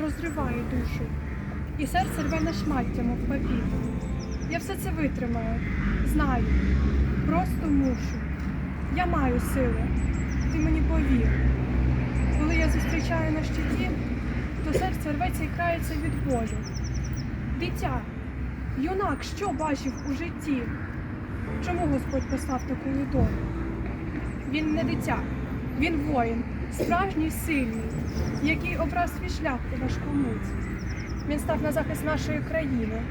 розриває душу, і серце рве на шмаття, мов папір. Я все це витримаю, знаю, просто мушу. Я маю сили, ти мені повір. Коли я зустрічаю на щиті, то серце рветься і крається від болю. Дитя, юнак, що бачив у житті? Чому Господь послав таку долю? Він не дитя, він воїн, справжній сильний, який обрав свій шлях у важку мить. Він став на захист нашої країни,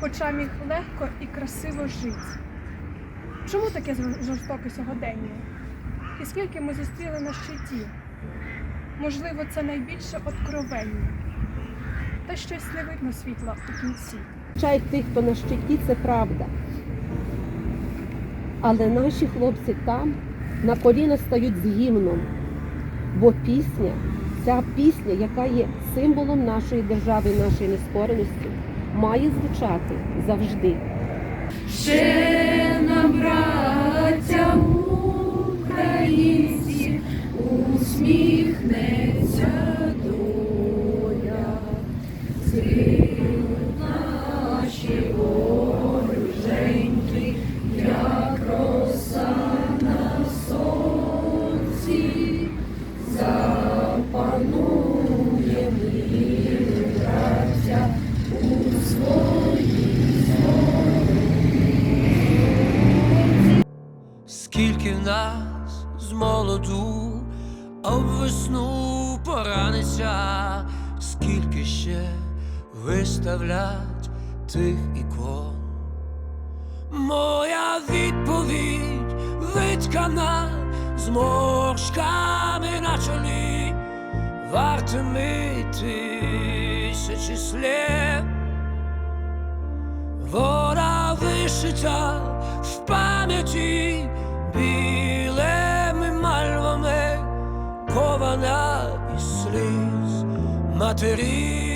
хоча міг легко і красиво жити. Чому таке жорстоке сьогодення? І скільки ми зустріли на щиті? Можливо, це найбільше откровення. Та щось не видно світла у кінці. Чай тих, хто на щиті, це правда. Але наші хлопці там на коліна стають з гімном. Бо пісня, ця пісня, яка є символом нашої держави, нашої нескореності, має звучати завжди. Скільки в нас з молоду об весну пораниться, скільки ще виставлять тих ікон. Моя відповідь виткана зморшками на чолі, вартими тисячі слів. Вона вишита в пам'яті мальвами, і із сліз матері.